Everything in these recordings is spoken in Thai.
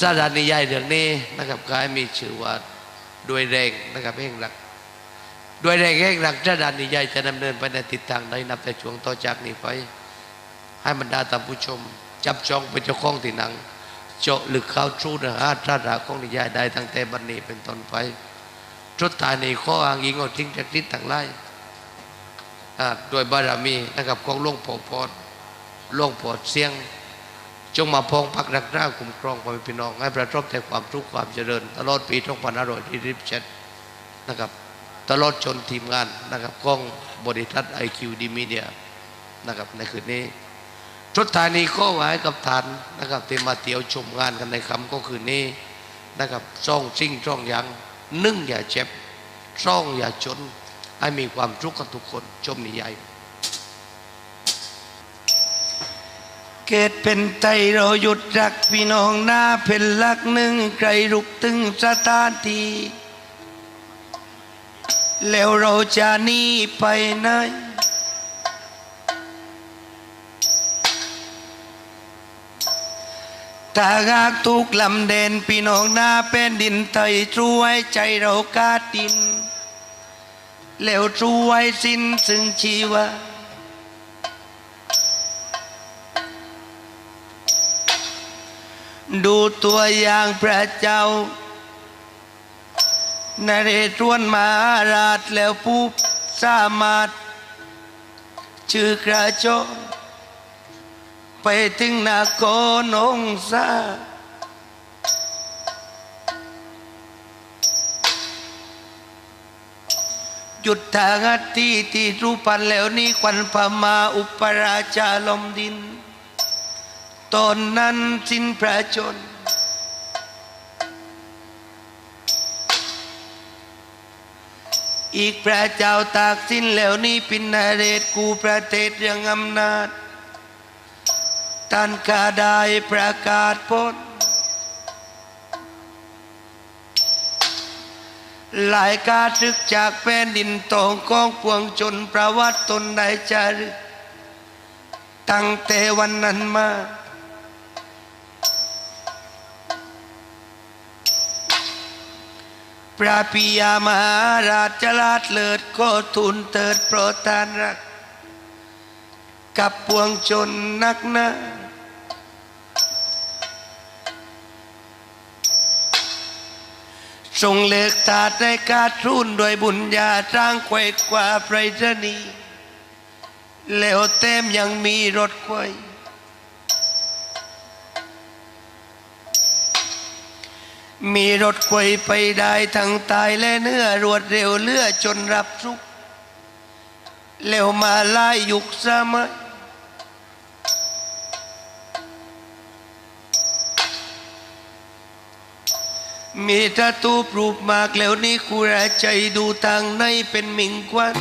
สถานีใหญ่เรื่องนี้นะครับก็ให้มีชื่อว่าด้วยแรงนะครับแห่งหลักด้วยแรงแห่งหลักสถานีใหญ่จะดำเนินไปในทิศทางใดนับแต่ช่วงต่อจากนี้ไป ให้บรรดาท่านผู้ชม จับจองเป็นเจ้าของที่หนังเจาะลึกเข้าทรูนื้อหาสาระของนิยายได้ตั้งแต่บัดนนี้เป็นต้นไปทุดตาในข้ออ้างอิงเอาทิ้งจากทิศต่างไล่อ่าด้วยบารมีนะครับของหลวงพ่อพอดหลวงพ่อเสียง จงมาพองพักรักษาคุ้มครองพ่อแม่พี่น้อง ให้ประสบแต่ความทุกข์ความเจริญ ตลอดปี2527นอร่อยที่ริบฉันนะครับ ตลอดจนทีมงานนะครับของบริษัทไอคิวดีมีเดียนะครับในคืนนี้ทุดท้ายนี้ก็ไว้กับทานนะครับที่มาเที่ยวชมงานกันในคำก็คืนนี้นะครับซ่องซิ่งซ่องยังนึ่งอย่าเจ็บซ่องอย่าจนให้มีความทุกข์กันทุกคนชมนิยาย เกิดเป็นไตเราหยุดรักพี่น้องหน้าเป็นหลักหนึ่งใครลุกตึงสถานทีแล้วเราจะหนีไปไหนถ้าหากทุกลำเด่นพี่น้องหน้าเป็นดินไทยช่วยใจเรากาดดิน แล้วช่วยสิ้นซึ่งชีวา ดูตัวอย่างพระเจ้านเรศวรมหาราชแล้วผู้สามารถ ชื่อกระโจไปถึงนาโกนงศาหยุดทางที่ที่รูปันแล้วนี้ควันพมาอุปราชาลมดิน ตอนนั้นสิ้นพระชน อีกพระเจ้าตากสิ้นแล้วนี้ปินนาเรศกูประเทศเรื่องอำนาจท่านกาได้ประกาศพ้นหลายกาทึกจากแผ่นดินตองกองปวงชนประวัติตนได้จารึกตั้งแต่วันนั้นมา พระปิยามหาราชลาดเลิศก็ทูลเติดโปรดทานรัก กับปวงชนนักหนาทรงเลิกตาดในกาทุนโดวยบุญญาจ้างไขวกว่าไพรษณีแล้วเต็มยังมีรถไขว มีรถไขวไปได้ทั้งตายและเนื้อรวดเร็วเลือจนรับสุขเร็วมาไล่ยุคสมัยมีตะตูปรูปมากแล้วนี่คูระใจดูทางในเป็นมิงควัน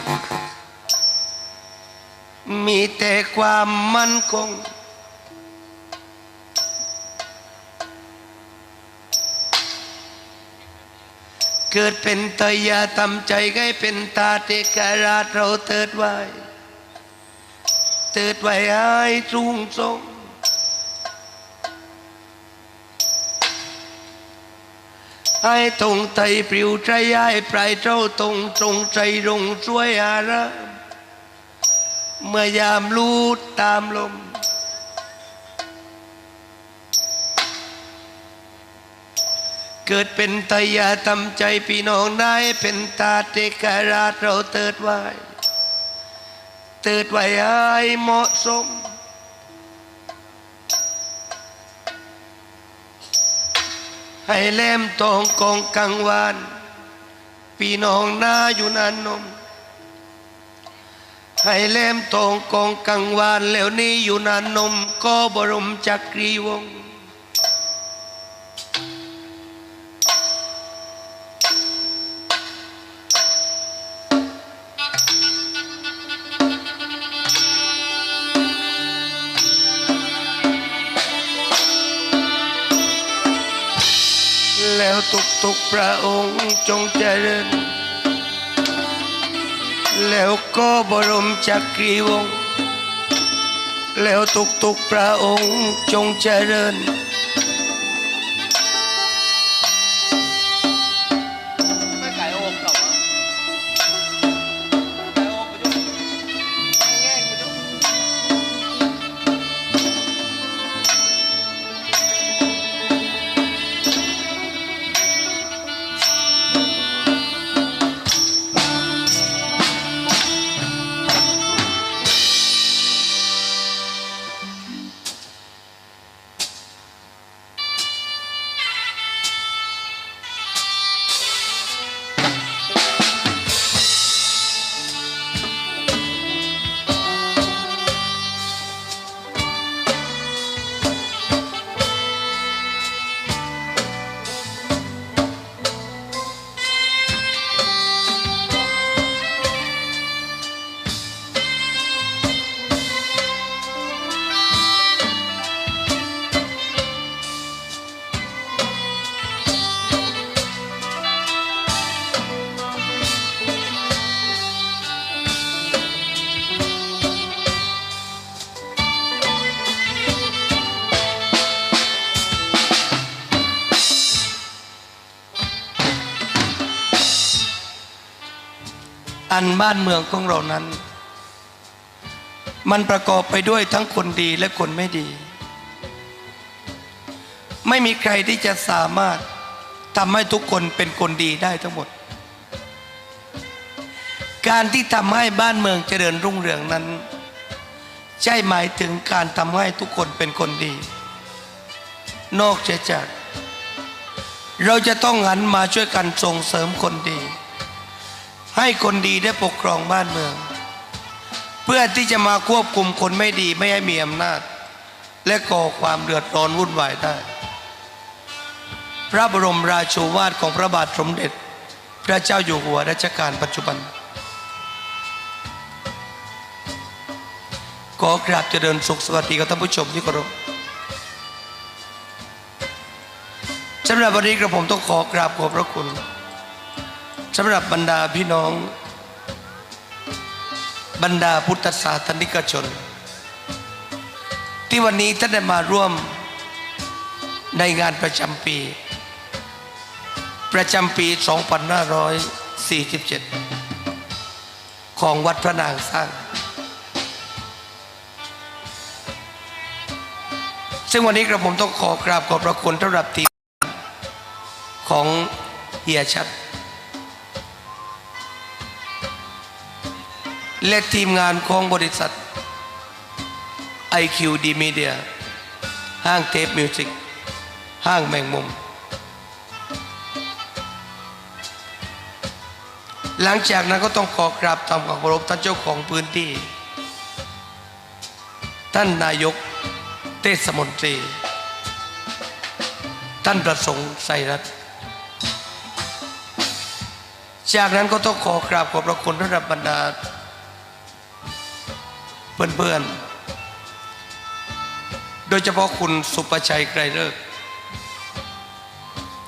มีแต่ความมั่นคง เกิดเป็นตยาทำใจให้เป็นตาเทกราชเราเติดไว้ เติดไว้ให้จุงทรงให้ตรงไตปลิวใจย้ายปลายเจ้าตรงตรงใจรงช่วยอาระเมื่อยามลูดตามลม เกิดเป็นตายาทำใจพี่น้องได้เป็นตาเทกราชเราเติดไว้เติดไว้ให้เหมาะสมให้แหลมตองกองกังวานพี่น้องหน้าอยู่นานนมให้แหลมตองกองกังวานแล้วนี้อยู่นานนมก็บรมจักรีวงศ์ ทุกพระองค์จงเจริญ แล้วก็บรมจักรีวงศ์แล้วทุกทุกๆพระองค์จงเจริญ อันบ้านเมืองของเรานั้น มันประกอบไปด้วยทั้งคนดีและคนไม่ดี ไม่มีใครที่จะสามารถทำให้ทุกคนเป็นคนดีได้ทั้งหมด การที่ทำให้บ้านเมืองเจริญรุ่งเรืองนั้น ใช่หมายถึงการทำให้ทุกคนเป็นคนดี นอกจาก เราจะต้องหันมาช่วยกันส่งเสริมคนดี ให้คนดีได้ปกครองบ้านเมือง เพื่อที่จะมาควบคุมคนไม่ดีไม่ให้มีอำนาจ และก่อความเดือดร้อนวุ่นวายได้ พระบรมราโชวาทของพระบาทสมเด็จ พระเจ้าอยู่หัวรัชกาลปัจจุบันขอกราบเจริญสุขสวัสดีกับท่านผู้ชมที่เคารพสำหรับวันนี้กระผมต้องขอกราบขอบพระคุณ สำหรับบรรดาพี่น้อง บรรดาพุทธศาสนิกชน ที่วันนี้ท่านได้มาร่วมในงานประจำปี ประจำปี 2547 ของวัดพระนางสร้าง ซึ่งวันนี้กระผมต้องขอกราบขอบพระคุณสำหรับทีมของเฮียชัด และทีมงานของบริษัท IQD Media ห้างเทปมิวสิกห้างแมงมุม หลังจากนั้นก็ต้องขอกราบทำความเคารพท่านเจ้าของพื้นที่ ท่านนายกเทศมนตรี ท่านประสงค์ไสรัตน์จากนั้นก็ต้องขอกราบขอบพระคุณระดับบรรดา เพื่อนๆ โดยเฉพาะคุณสุประชัยไกรเลิก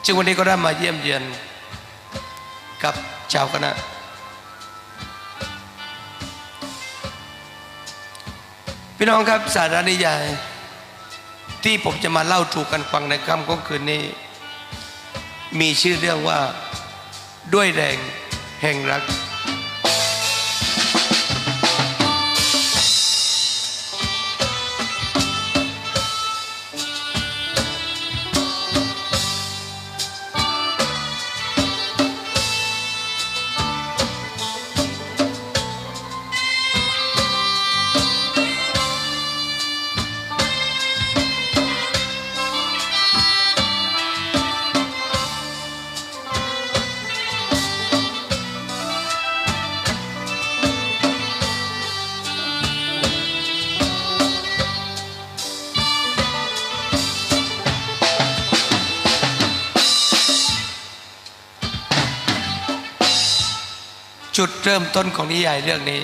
จึงวันนี้ก็ได้มาเยี่ยมเยียนกับชาวคณะ พี่น้องครับสาระนิยาย ที่ผมจะมาเล่าถูกกันฟังในค่ำของคืนนี้ มีชื่อเรื่องว่าด้วยแรงแห่งรัก จุดเริ่มต้นของนิยายเรื่องนี้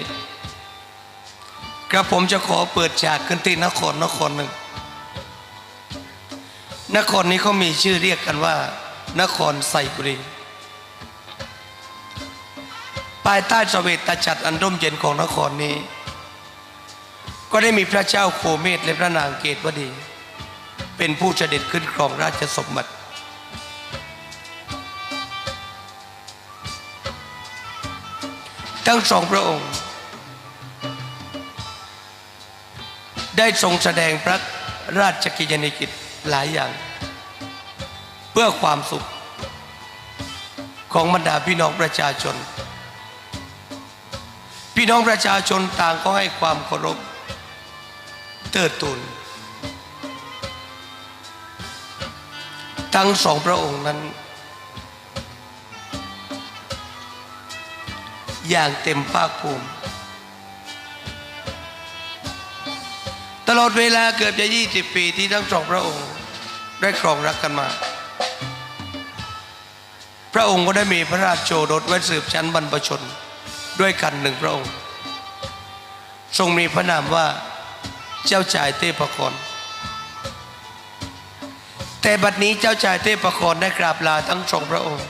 กระผมจะขอเปิดฉากขึ้นที่นครนครหนึ่ง นครนี้เขามีชื่อเรียกกันว่า นครไซบุรีภายใต้สเวตจักรอันร่มเย็นของนครนี้ ก็ได้มีพระเจ้าโคเมตและพระนางเกตวดี เป็นผู้เสด็จขึ้นครองราชสมบัติ ทั้งสองพระองค์ ได้ทรงแสดงพระราชกิจนิกิจหลายอย่าง เพื่อความสุขของบรรดาพี่น้องประชาชน พี่น้องประชาชนต่างก็ให้ความเคารพเติดตุนทั้งสองพระองค์นั้น อย่างเต็มภาคภูมิ ตลอดเวลาเกือบจะ 20 ปีที่ทั้งสองพระองค์ ได้ครองรักกันมา พระองค์ก็ได้มีพระราชโชรสไว้สืบชั้นบรรพชนด้วยกันหนึ่งพระองค์ ทรงมีพระนามว่าเจ้าชายเทพกรแต่บัดนี้เจ้าชายเทพกรได้กราบลาทั้งสองพระองค์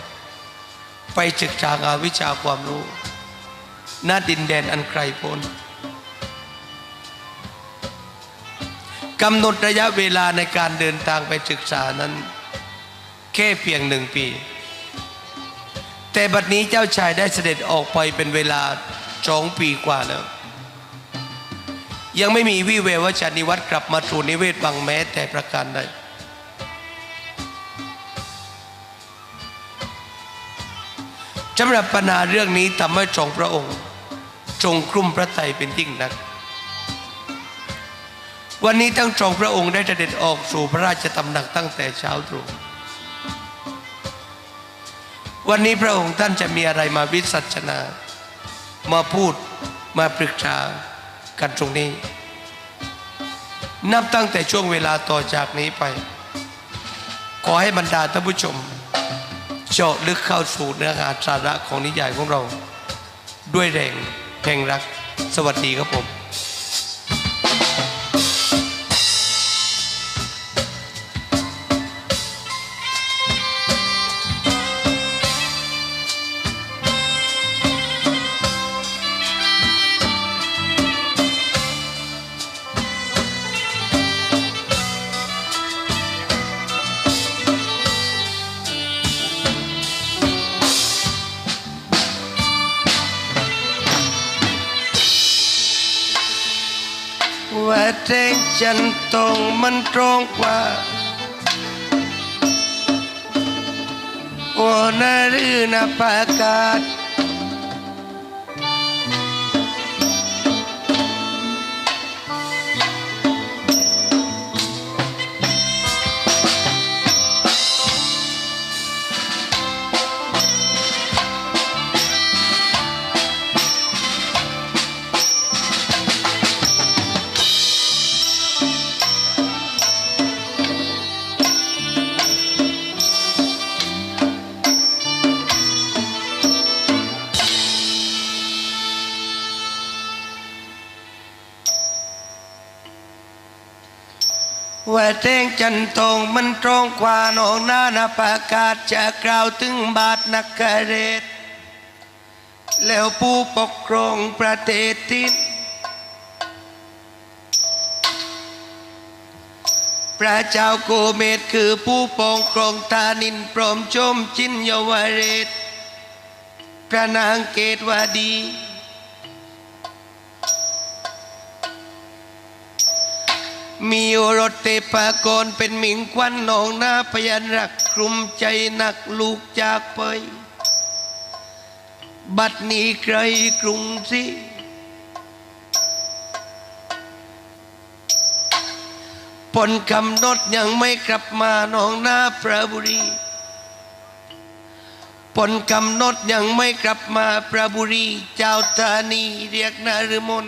ไปศึกษางาวิชาความรู้ ณดินแดนอันไกลโพ้นกำหนดระยะเวลาในการเดินทางไปศึกษานั้น แค่เพียงหนึ่งปี แต่บัดนี้เจ้าชายได้เสด็จออกไปเป็นเวลาสองปีกว่าแล้ว ยังไม่มีวี่แววว่าจะนิวัตกลับมาถูนิเวศวังแม้แต่ประการใดสำหรับปัญหาเรื่องนี้ทำให้ทรงพระองค์ ทรงกลุ้มพระไตรเป็นยิ่งนัก วันนี้ทั้งทรงพระองค์ได้เสด็จออกสู่พระราชตำหนักตั้งแต่เช้าตรู่วันนี้พระองค์ท่านจะมีอะไรมาวิสัชนา มาพูดมาปรึกษากันตรงนี้ นับตั้งแต่ช่วงเวลาต่อจากนี้ไป ขอให้บรรดาท่านผู้ชมเจาะลึกเข้าสู่เนื้อหาสาระของนิยายของเรา ด้วยแรง แห่งรัก สวัสดีครับผม ว่าแจ้งจันตรงมันตรงกว่าโอ้นารือนาปากาศ ว่าแจ้งจันตรงมันตรงกว่าน้องหน้านาปากาศจะกล่าวถึงบาทนักกเรศแล้วผู้ปกครองประเทศที่พระเจ้าโกเมตคือผู้ปกครองตานินพร้อมชมจินเยาวเรศพระนางเกตวาดี มีรสเตปากรเป็นหมิงควันหนองหน้าพยันรักคลุมใจหนักลูกจากไป บัดนี้ใครกรุงสิผลกำนดยังไม่กลับมาหนองหน้าพระบุรีผลกำนดยังไม่กลับมาพระบุรี เจ้าธานีเรียกนารมน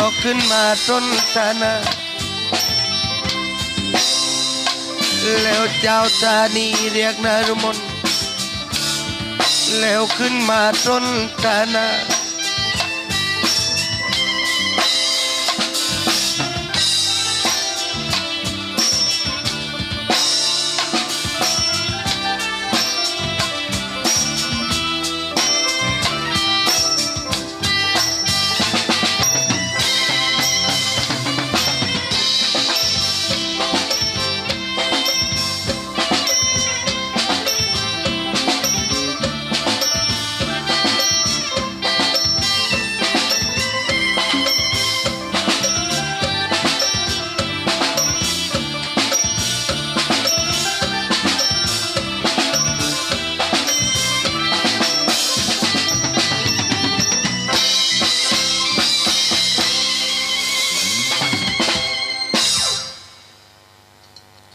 อกขึ้นมาต้นตานาแล้วเจ้าตานีเรียกนารมนแล้วขึ้นมาต้นตานา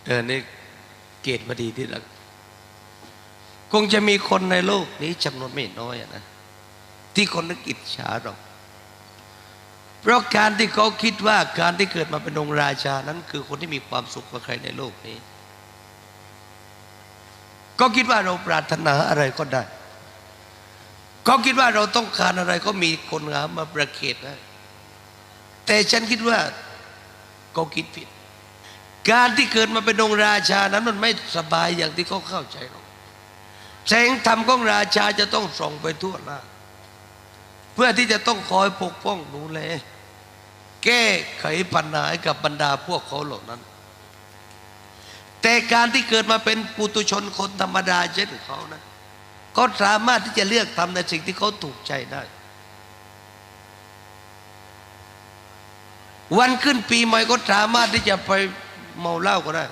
เออนี่เกตมาดีที่ละคงจะมีคนในโลกนี้จำนวนไม่น้อยนะ ที่คนนึกอิจฉาเรา เพราะการที่เขาคิดว่าการที่เกิดมาเป็นองค์ราชานั้นคือคนที่มีความสุขกว่าใครในโลกนี้ ก็คิดว่าเราปรารถนาอะไรก็ได้ก็คิดว่าเราต้องการอะไรก็มีคนงามมาประเคนได้แต่ฉันคิดว่าก็คิดผิด การที่เกิดมาเป็นองค์ราชานั้นมันไม่สบายอย่างที่เขาเข้าใจหรอกแสงธรรมของราชาจะต้องส่องไปทั่วหน้าเพื่อที่จะต้องคอยปกป้องดูแลแก้ไขปัญหาให้กับบรรดาพวกเขาเหล่านั้น แต่การที่เกิดมาเป็นปุตุชนคนธรรมดาเช่นเขานะก็สามารถที่จะเลือกทำในสิ่งที่เขาถูกใจได้ วันขึ้นปีใหม่ก็สามารถที่จะไป เมาเหล้าก็ได้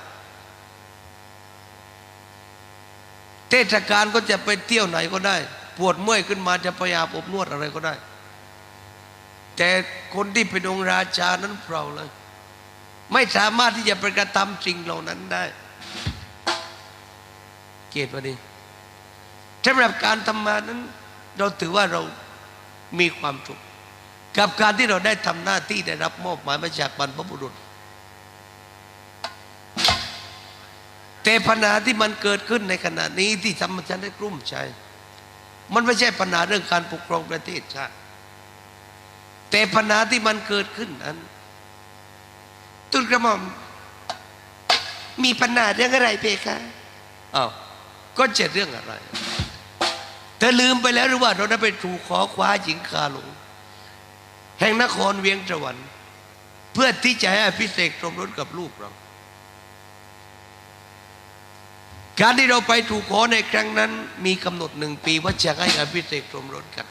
เทศกาลก็จะไปเที่ยวไหนก็ได้ ปวดเมื่อยขึ้นมาจะไปอาบอบนวดอะไรก็ได้ แต่คนที่เป็นองค์ราชานั้นเปล่าเลย ไม่สามารถที่จะไปกระทำสิ่งเหล่านั้นได้ เกรติวะนี่สำหรับการทำมานั้น เราถือว่าเรามีความสุขกับการที่เราได้ทำหน้าที่ได้รับมอบหมายมาจากบรรพบุรุษ แต่ปัญหาที่มันเกิดขึ้นในขณะนี้ที่ทำให้ฉันได้กลุ้มใจ มันไม่ใช่ปัญหาเรื่องการปกครองประเทศชาติแต่ปัญหาที่มันเกิดขึ้นนั้นตุลกระหม่อมมีปัญหาเรื่องอะไรเพคะอ้าวก็เจ็ดเรื่องอะไร เธอลืมไปแล้วหรือว่าเราได้ไปถูกขอคว้าหญิงคาหลงแห่งนครเวียงสวรรค์เพื่อที่จะให้อภิเษกสมรสกับลูกเรา การที่เราไปถูกขอในครั้งนั้น มีกำหนดหนึ่งปีว่าจะให้อภิเษกสมรสกัน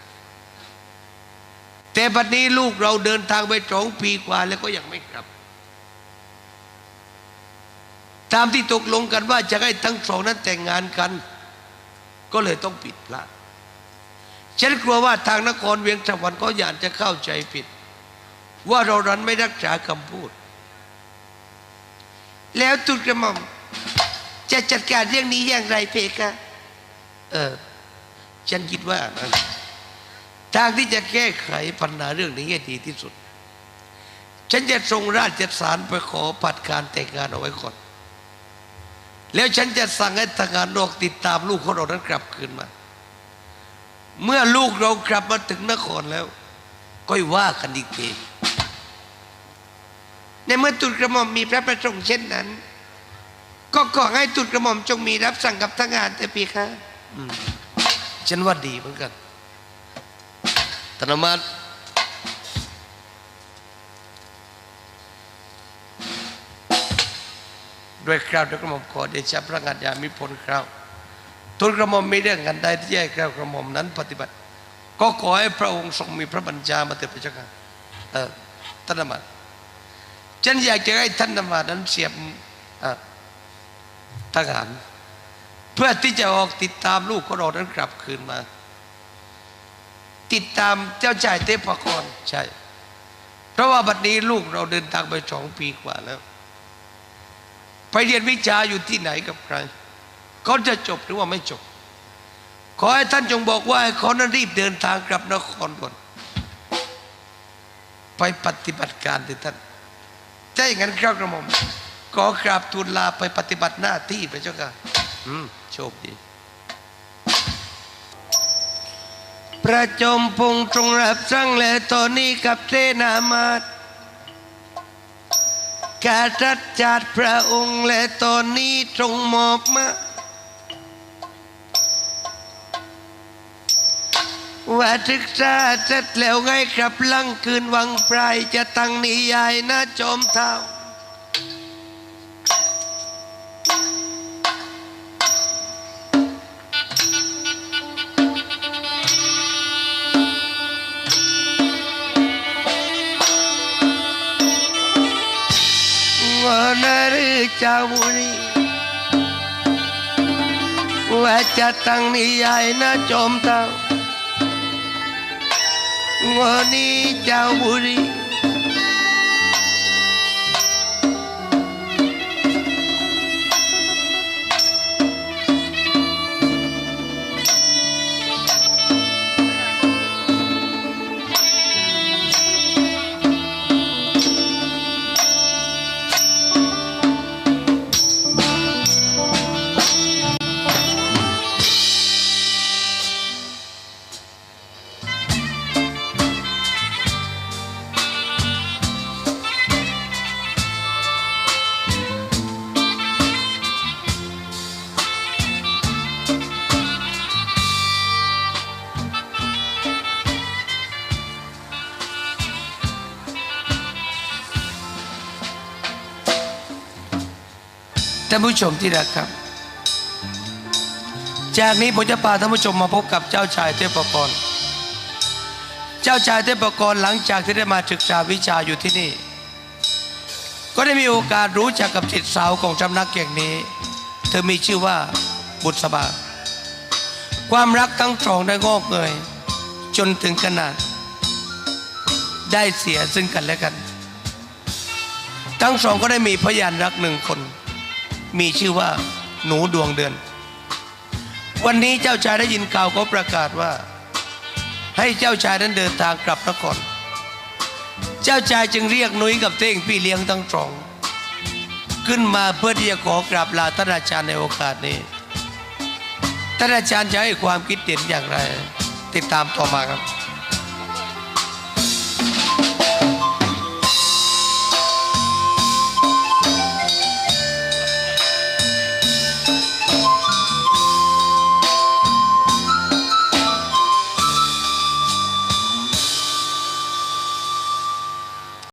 แต่บัดนี้ลูกเราเดินทางไปสองปีกว่าแล้วก็ยังไม่กลับ ตามที่ตกลงกันว่าจะให้ทั้งสองนั้นแต่งงานกัน ก็เลยต้องปิดพลาดฉันกลัวว่าทางนครเวียงสวรรค์ก็อยากจะเข้าใจผิด ว่าเรารันไม่รักษาคำพูด แล้วตุลกระหม่อม จะจัดการเรื่องนี้อย่างไรเพคะเออฉันคิดว่าทางที่จะแก้ไขปัญหาเรื่องนี้ให้ดีที่สุด ฉันจะส่งราชสารไปขอผัดการแต่งงานเอาไว้ก่อน แล้วฉันจะสั่งให้ทหารนอกติดตามลูกของเรานั้นกลับคืนมา เมื่อลูกเรากลับมาถึงนครแล้ว ก็ว่ากันอีกทีในเมื่อตุลกระหม่อมมีพระประสงค์เช่นนั้น ก็ขอให้ตุลกระหม่อมจงมีรับสั่งกับทหารแต่ปีค่ะฉันว่าดีเหมือนกันธนมาตด้วยคราวด้วยกระหม่อมขอเดชะพระงัดยามิพลคราวทูลกระหม่อมมีเรื่องกันใดที่จะให้คราวกระหม่อมนั้นปฏิบัติ ก็ขอให้พระองค์ทรงมีพระบัญชามาเถิดพระเจ้าค่ะเออธนมาตฉันอยากจะให้ท่านธนมาตนั้นเสียบอะ ทหาร เพื่อที่จะออกติดตามลูกของเรานั้นกลับคืนมา ติดตามเจ้าชายเทพกรใช่ เพราะว่าบัดนี้ลูกเราเดินทางไปสองปีกว่าแล้ว ไปเรียนวิชาอยู่ที่ไหนกับใครเขาจะจบหรือว่าไม่จบ ขอให้ท่านจงบอกว่าให้เขานั้นรีบเดินทางกลับนครก่อนไปปฏิบัติการที่ท่านถ้าอย่างนั้นครับกระหม่อม ขอกราบทูลลาไปปฏิบัติหน้าที่ไปเจ้าค่ะอืมโชคดีประจมพงตรงรับสั่งและตอนนี้กับเสนามาตการจัดจัดพระองค์และตอนนี้ตรงมอบมาว่าศึกษาเสร็จแล้วไงครับลังคืนวังไพรจะตั้งนิยายนะจอมเท้า chawuni cha tang ni ai na chom tang ngoni chawuni ท่านผู้ชมที่รักครับ จากนี้ผมจะพาท่านผู้ชมมาพบกับเจ้าชายเทพกร เจ้าชายเทพกรหลังจากที่ได้มาศึกษาวิชาอยู่ที่นี่ ก็ได้มีโอกาสรู้จักกับจิตสาวของจำนักอย่งนี้ เธอมีชื่อว่าบุษบา ความรักทั้งสองได้งอกเงยจนถึงขนาด ได้เสียซึ่งกันและกัน ทั้งสองก็ได้มีพยานรักหนึ่งคน มีชื่อว่าหนูดวงเดือน วันนี้เจ้าชายได้ยินข่าวเขาประกาศว่า ให้เจ้าชายนั้นเดินทางกลับนครเจ้าชายจึงเรียกนุ้ยกับเต้งพี่เลี้ยงทั้งสอง ขึ้นมาเพื่อที่จะขอกราบลาท่านอาจารย์ในโอกาสนี้ท่านอาจารย์จะให้ความคิดเห็นอย่างไร ติดตามต่อมาครับ